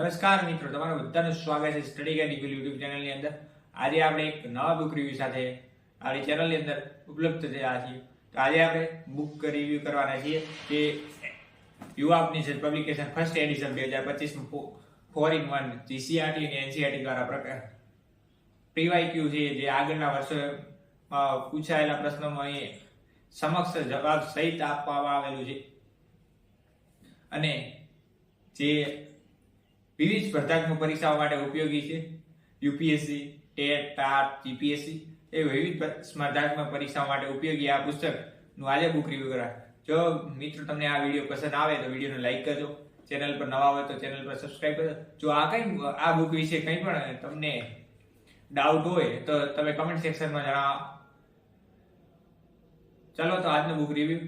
નમસ્કાર મિત્રો, તમારું બધાનું સ્વાગત છે સ્ટડી ગાઈડ ઇક્વલ યુટ્યુબ ચેનલની અંદર. આજે આપણે એક નવા બુક રિવ્યુ સાથે આપણી ચેનલની અંદર ઉપલબ્ધ થયા છીએ. તો આજે આપણે બુક રિવ્યુ કરવાના છીએ કે યુવા છે પબ્લિકેશન ફર્સ્ટ એડિશન બે હજાર પચીસમાં ફોર ઇન વન જીસીઆરટી અને એનસીઆરટી દ્વારા પ્રકાર પીવાયક્યુ છે જે આગળના વર્ષોમાં પૂછાયેલા પ્રશ્નોમાં અહીં સમક્ષ જવાબ સહિત આપવામાં આવેલું છે. અને જે વિવિધ સ્પર્ધાત્મક પરીક્ષાઓ માટે ઉપયોગી છે. યુપીએસસી, ટેટ ટાટ જીપીએસસી એ વિવિધ સ્પર્ધાત્મક પરીક્ષાઓ માટે ઉપયોગી આ પુસ્તકનું આજે બુક રિવ્યુ કરા જો મિત્રો તમને આ વીડિયો પસંદ આવે તો વિડીયોને લાઈક કરજો. ચેનલ પર નવા હોય તો ચેનલ પર સબસ્ક્રાઇબ કરજો. જો આ કંઈ, આ બુક વિશે કંઈ પણ તમને ડાઉટ હોય તો તમે કમેન્ટ સેક્શનમાં જણાવો. ચાલો તો આજનો બુક રિવ્યુ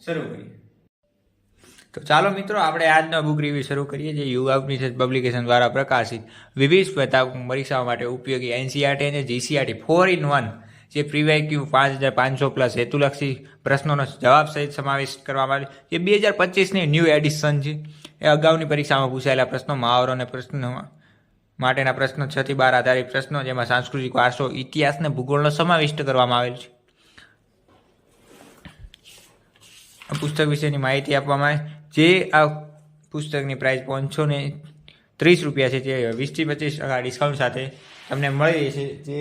શરૂ કરીએ. તો ચાલો મિત્રો, આપણે આજનો બુક રિવ્યુ શરૂ કરીએ, જે યુવા ઉપનિષદ પબ્લિકેશન દ્વારા પ્રકાશિત વિવિધ સ્પર્ધાત્મક પરીક્ષાઓ માટે ઉપયોગી એનસીઆરટી અને જીસીઆરટી. ફોર ઇન વન જે પ્રીવાયક્યુ પાંચ હજાર પાંચસો પ્લસ હેતુલક્ષી પ્રશ્નોનો જવાબ સહિત સમાવેશ કરવામાં આવે જે બે હજાર પચીસની ન્યૂ એડિશન છે. એ અગાઉની પરીક્ષામાં પૂછાયેલા પ્રશ્નો, મહાવરો અને પ્રશ્નોમાં માટેના પ્રશ્નો છ થી બાર આધારિત પ્રશ્નો, જેમાં સાંસ્કૃતિક વારસો, ઇતિહાસ અને ભૂગોળનો સમાવિષ્ટ કરવામાં આવેલ છે. પુસ્તક વિશેની માહિતી આપવામાં આવે. જે આ પુસ્તકની પ્રાઇસ પાંચસો ને ત્રીસ રૂપિયા છે, જે વીસથી પચીસ ટકા ડિસ્કાઉન્ટ સાથે તમને મળી રહેશે, જે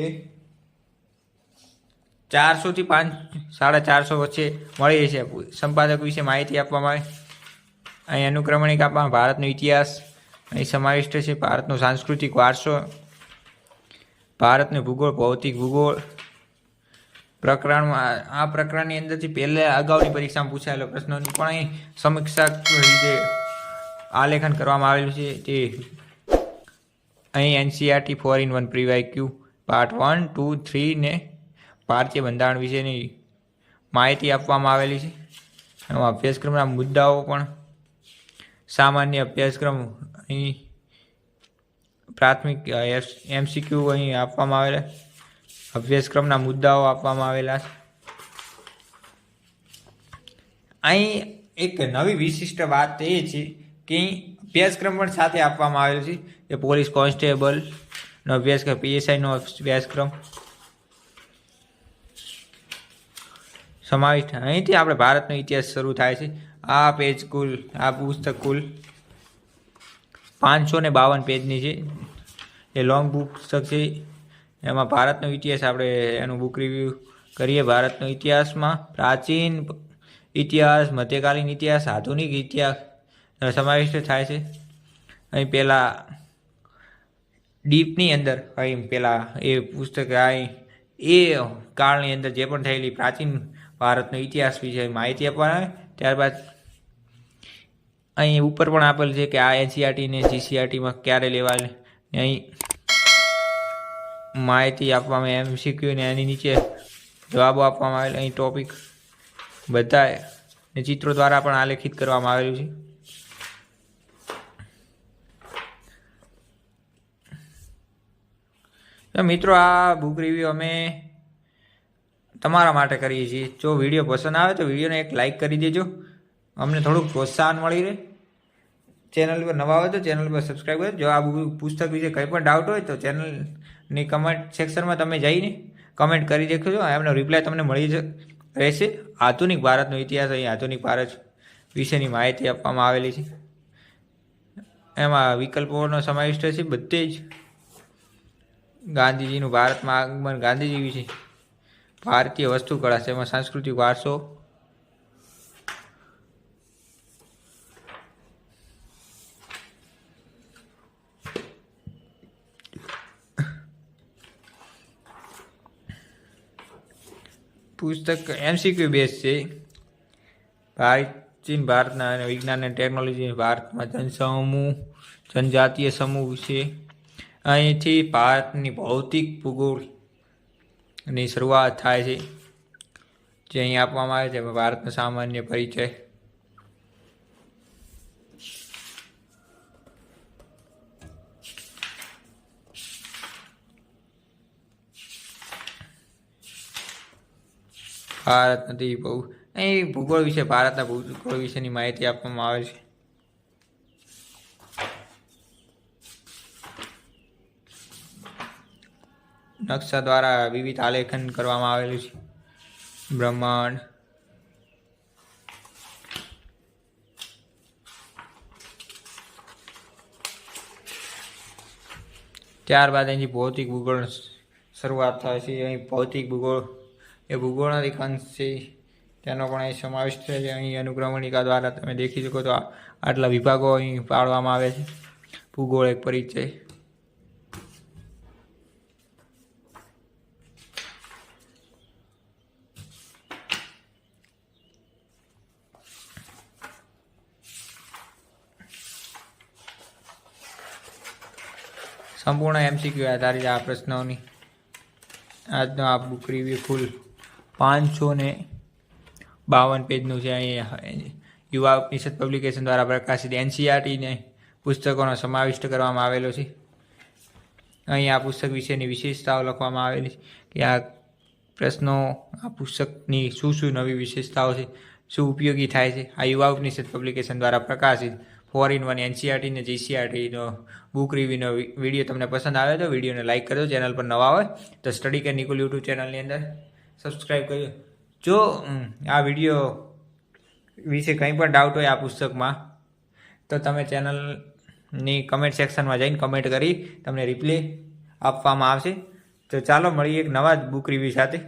ચારસોથી પાંચ, સાડા ચારસો વચ્ચે મળી રહેશે. સંપાદક વિશે માહિતી આપવામાં આવે. અહીં અનુક્રમણિક આપવામાં ભારતનો ઇતિહાસ, અહીં સમાવિષ્ટ છે ભારતનો સાંસ્કૃતિક વારસો, ભારતનો ભૂગોળ, ભૌતિક ભૂગોળ પ્રકરણમાં આ પ્રકરણની અંદરથી પહેલે અગાઉની પરીક્ષામાં પૂછાયેલા પ્રશ્નોની પણ અહીં સમીક્ષા રીતે આલેખન કરવામાં આવેલું છે તે અહીં NCRT four in one PYQ part one, two, three ને ભારતીય બંધારણ વિશેની માહિતી આપવામાં આવેલી છે. એમાં અભ્યાસક્રમના મુદ્દાઓ પણ સામાન્ય અભ્યાસક્રમ અહીં પ્રાથમિક એમસીક્યુ અહીં આપવામાં આવેલા. અભ્યાસક્રમના મુદ્દાઓ આપવામાં આવેલા છે. અહીં એક નવી વિશિષ્ટ વાત એ છે કે અભ્યાસક્રમ પણ સાથે આપવામાં આવેલો છે કે પોલીસ કોન્સ્ટેબલનો અભ્યાસક્રમ પીએસઆઈનો અભ્યાસક્રમ સમાવિષ્ટ. અહીંથી આપણે ભારતનો ઇતિહાસ શરૂ થાય છે. આ પેજ કુલ, આ પુસ્તક કુલ પાંચસો ને બાવન પેજની છે. એ લોંગ પુસ્તક છે. એમાં ભારતનો ઇતિહાસ આપણે એનું બુક રિવ્યુ કરીએ. ભારતનો ઇતિહાસમાં પ્રાચીન ઇતિહાસ, મધ્યકાલીન ઇતિહાસ, આધુનિક ઇતિહાસ સમાવિષ્ટ થાય છે. અહીં પહેલાં ડીપની અંદર અહીં પહેલાં એ પુસ્તક અહીં એ કાળની અંદર જે પણ થયેલી પ્રાચીન ભારતનો ઇતિહાસ વિશે માહિતી આપવાના ત્યારબાદ અહીં ઉપર પણ આપેલ છે કે આ એનસીઆરટી ને જીસીઆરટીમાં ક્યારે લેવાય અહીં માહિતી આપવામાં એમ શીખ્યું ને એની નીચે જવાબો આપવામાં આવેલા. અહીં ટોપિક બધા ને ચિત્રો દ્વારા પણ આલેખિત કરવામાં આવેલું છે. મિત્રો, આ બુક રિવ્યુ અમે તમારા માટે કરીએ છીએ. જો વીડિયો પસંદ આવે તો વિડીયોને એક લાઇક કરી દેજો. અમને થોડુંક પ્રોત્સાહન મળી રહે. ચેનલ પર નવા હોય તો ચેનલ પર સબસ્ક્રાઈબ કરો. જો આ પુસ્તક વિશે કંઈ પણ ડાઉટ હોય તો ચેનલની કમેન્ટ સેક્શનમાં તમે જઈને કમેન્ટ કરી દેખજો. એમનો રિપ્લાય તમને મળી જ રહેશે. આધુનિક ભારતનો ઇતિહાસ અહીં આધુનિક ભારત વિશેની માહિતી આપવામાં આવેલી છે. એમાં વિકલ્પોનો સમાવિષ્ટ છે. બધે જ ગાંધીજીનું ભારતમાં આગમન ગાંધીજી વિશે ભારતીય વસ્તુકળા છે. એમાં સાંસ્કૃતિક વારસો પુસ્તક એમસીક્યુ બેઝ છે. પ્રાચીન ભારતના અને વિજ્ઞાન અને ટેકનોલોજી ભારતમાં જનસમૂહ જનજાતીય સમૂહ વિશે અહીંથી ભારતની ભૌતિક ભૂગોળની શરૂઆત થાય છે. જે અહીં આપવામાં આવે છે. ભારતનો સામાન્ય પરિચય. ભારત નથી. બહુ અહીં ભૂગોળ વિશે, ભારતના ભૂગોળ વિશેની માહિતી આપવામાં આવે છે. નકશા દ્વારા વિવિધ આલેખન કરવામાં આવેલું છે. બ્રહ્માંડ. ત્યારબાદ અહીંથી ભૌતિક ભૂગોળ શરૂઆત થાય છે. અહીં ભૌતિક ભૂગોળ એ ભૂગોળના અંશ છે તેનો પણ અહીં સમાવેશ થયો છે. અહીં અનુક્રમણિકા દ્વારા તમે દેખી શકો તો આટલા વિભાગો અહીં પાડવામાં આવે છે. ભૂગોળ એક પરિચય. સંપૂર્ણ એમસીક્યુ આધારિત આ પ્રશ્નોની આજનો આ બુક રિવ્યુ ફૂલ પાંચસો ને બાવન પેજનું છે અહીં યુવા ઉપનિષદ પબ્લિકેશન દ્વારા પ્રકાશિત એનસીઆરટીને પુસ્તકોનો સમાવિષ્ટ કરવામાં આવેલો છે. અહીં આ પુસ્તક વિશેની વિશેષતાઓ લખવામાં આવેલી છે કે આ પ્રશ્નો, આ પુસ્તકની શું શું નવી વિશેષતાઓ છે, શું ઉપયોગી થાય છે. આ યુવા ઉપનિષદ પબ્લિકેશન દ્વારા પ્રકાશિત ફોર ઇન વન એનસીઆરટી ને જીસીઆરટીનો બુક રિવ્યુનો વીડિયો તમને પસંદ આવે તો વિડીયોને લાઇક કરજો. ચેનલ પર નવા હોય તો સ્ટડી કે નિકુલ યુટ્યુબ ચેનલની અંદર. સબસ્ક્રાઈબ કરજો જો આ વીડિયો વિશે કંઈ પણ ડાઉટ હોય આ પુસ્તકમાં, તો તમે ચેનલની કમેન્ટ સેક્શનમાં જઈને કમેન્ટ કરી, તમને રિપ્લે આપવામાં આવશે. તો ચાલો મળીએ એક નવા જ બુક રિવ્યૂ સાથે.